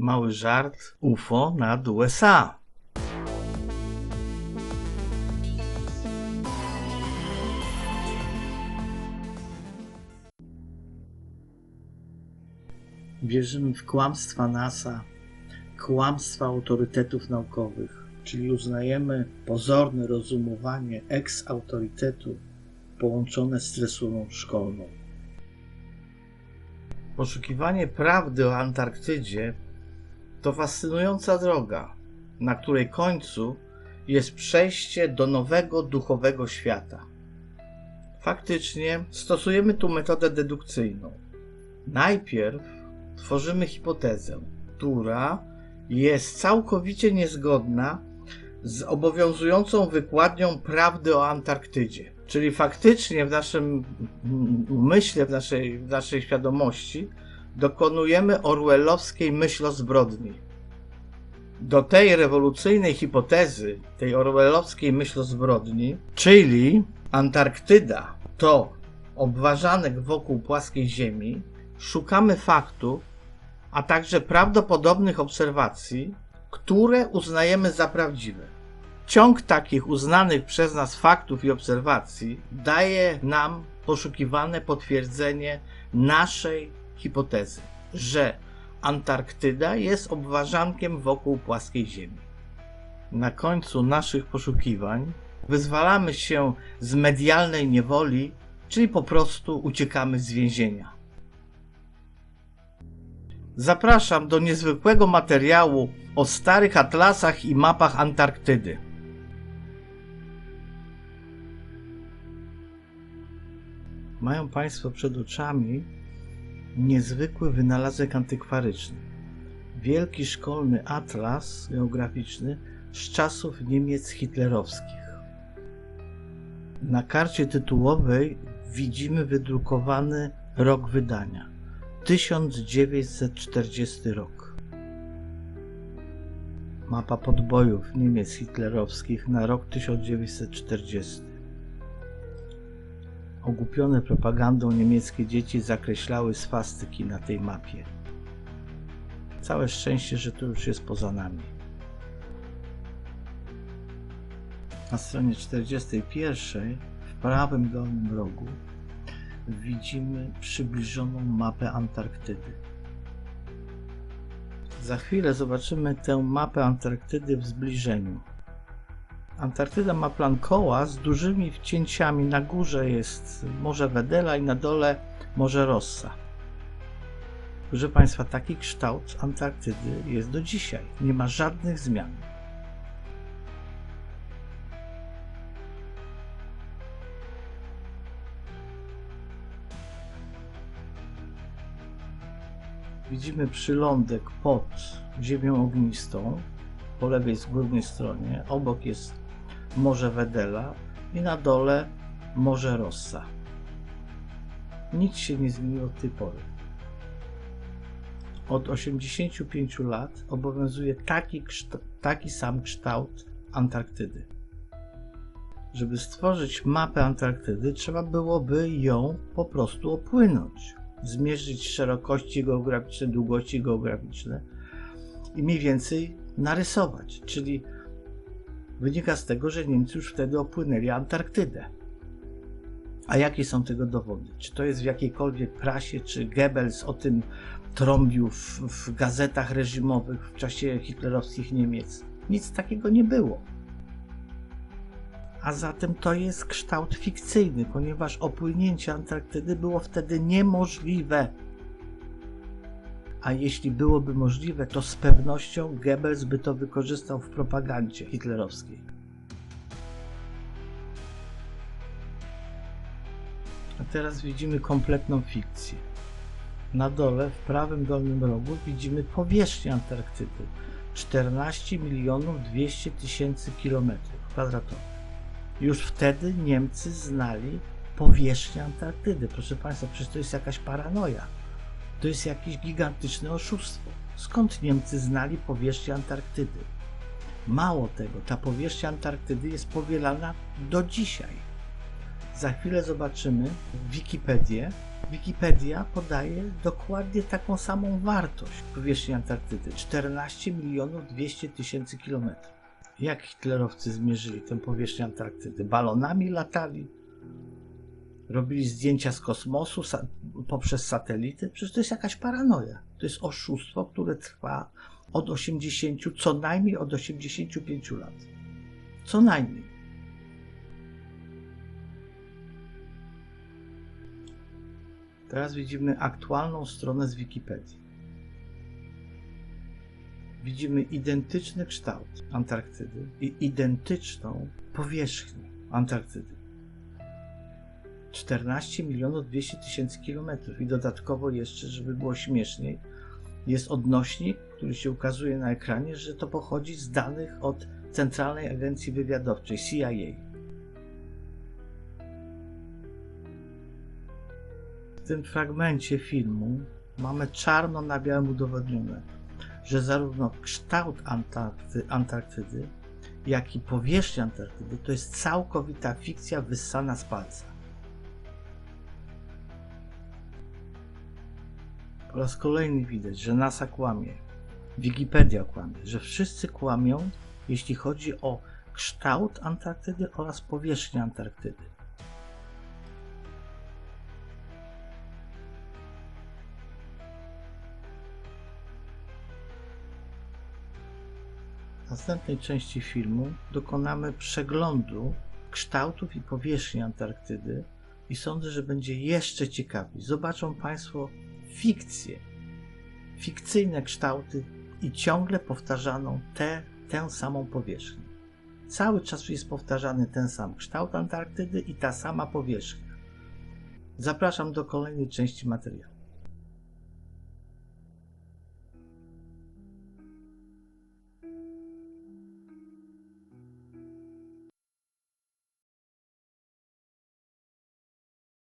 Mały żart UFO nad USA. Wierzymy w kłamstwa NASA, kłamstwa autorytetów naukowych, czyli uznajemy pozorne rozumowanie ex-autorytetu połączone z tresurą szkolną. Poszukiwanie prawdy o Antarktydzie to fascynująca droga, na której końcu jest przejście do nowego duchowego świata. Faktycznie stosujemy tu metodę dedukcyjną. Najpierw tworzymy hipotezę, która jest całkowicie niezgodna z obowiązującą wykładnią prawdy o Antarktydzie. Czyli faktycznie w naszym umyśle, w naszej, w naszej świadomości dokonujemy orwellowskiej myślozbrodni. Do tej rewolucyjnej hipotezy, tej orwellowskiej myślozbrodni, czyli Antarktyda to obważanek wokół płaskiej Ziemi, szukamy faktów, a także prawdopodobnych obserwacji, które uznajemy za prawdziwe. Ciąg takich uznanych przez nas faktów i obserwacji daje nam poszukiwane potwierdzenie naszej hipotezy, że Antarktyda jest obważankiem wokół płaskiej Ziemi. Na końcu naszych poszukiwań wyzwalamy się z medialnej niewoli, czyli po prostu uciekamy z więzienia. Zapraszam do niezwykłego materiału o starych atlasach i mapach Antarktydy. Mają Państwo przed oczami niezwykły wynalazek antykwaryczny. Wielki szkolny atlas geograficzny z czasów Niemiec hitlerowskich. Na karcie tytułowej widzimy wydrukowany rok wydania 1940 rok. Mapa podbojów Niemiec hitlerowskich na rok 1940. Ogłupione propagandą niemieckie dzieci zakreślały swastyki na tej mapie. Całe szczęście, że to już jest poza nami. Na stronie 41 w prawym dolnym rogu widzimy przybliżoną mapę Antarktydy. Za chwilę zobaczymy tę mapę Antarktydy w zbliżeniu. Antarktyda ma plan koła z dużymi wcięciami. Na górze jest Morze Wedela i na dole Morze Rossa. Proszę Państwa, taki kształt Antarktydy jest do dzisiaj. Nie ma żadnych zmian. Widzimy przylądek pod ziemią ognistą, po lewej z górnej stronie. Obok jest Morze Wedela i na dole Morze Rossa. Nic się nie zmieniło od tej pory. Od 85 lat obowiązuje taki, taki sam kształt Antarktydy. Żeby stworzyć mapę Antarktydy, trzeba byłoby ją po prostu opłynąć, zmierzyć szerokości geograficzne, długości geograficzne i mniej więcej narysować. Czyli wynika z tego, że Niemcy już wtedy opłynęli Antarktydę. A jakie są tego dowody? Czy to jest w jakiejkolwiek prasie, czy Goebbels o tym trąbił w, w gazetach reżimowych w czasie hitlerowskich Niemiec? Nic takiego nie było. A zatem to jest kształt fikcyjny, ponieważ opłynięcie Antarktydy było wtedy niemożliwe. A jeśli byłoby możliwe, to z pewnością Goebbels by to wykorzystał w propagandzie hitlerowskiej. Teraz widzimy kompletną fikcję. Na dole, w prawym dolnym rogu, widzimy powierzchnię Antarktydy 14 milionów 200 tysięcy kilometrów kwadratowych. Już wtedy Niemcy znali powierzchnię Antarktydy. Proszę Państwa, przecież to jest jakaś paranoja. To jest jakieś gigantyczne oszustwo. Skąd Niemcy znali powierzchnię Antarktydy? Mało tego, ta powierzchnia Antarktydy jest powielana do dzisiaj. Za chwilę zobaczymy Wikipedię, Wikipedia podaje dokładnie taką samą wartość powierzchni Antarktydy 14 milionów 200 tysięcy kilometrów. Jak hitlerowcy zmierzyli tę powierzchnię Antarktydy? Balonami latali, robili zdjęcia z kosmosu sa poprzez satelity. Przecież to jest jakaś paranoja. To jest oszustwo, które trwa od 80, co najmniej od 85 lat. Co najmniej. Teraz widzimy aktualną stronę z Wikipedii. Widzimy identyczny kształt Antarktydy i identyczną powierzchnię Antarktydy. 14 milionów 200 tysięcy kilometrów i dodatkowo jeszcze, żeby było śmieszniej, jest odnośnik, który się ukazuje na ekranie, że to pochodzi z danych od Centralnej Agencji Wywiadowczej CIA. Tym fragmencie filmu mamy czarno na białym udowodnione, że zarówno kształt Antarkty, Antarktydy, jak i powierzchnia Antarktydy to jest całkowita fikcja wyssana z palca. Po raz kolejny widać, że NASA kłamie, Wikipedia kłamie, że wszyscy kłamią, jeśli chodzi o kształt Antarktydy oraz powierzchnię Antarktydy. W następnej części filmu dokonamy przeglądu kształtów i powierzchni Antarktydy i sądzę, że będzie jeszcze ciekawiej. Zobaczą Państwo fikcję, fikcyjne kształty i ciągle powtarzaną tę, tę samą powierzchnię. Cały czas jest powtarzany ten sam kształt Antarktydy i ta sama powierzchnia. Zapraszam do kolejnej części materiału.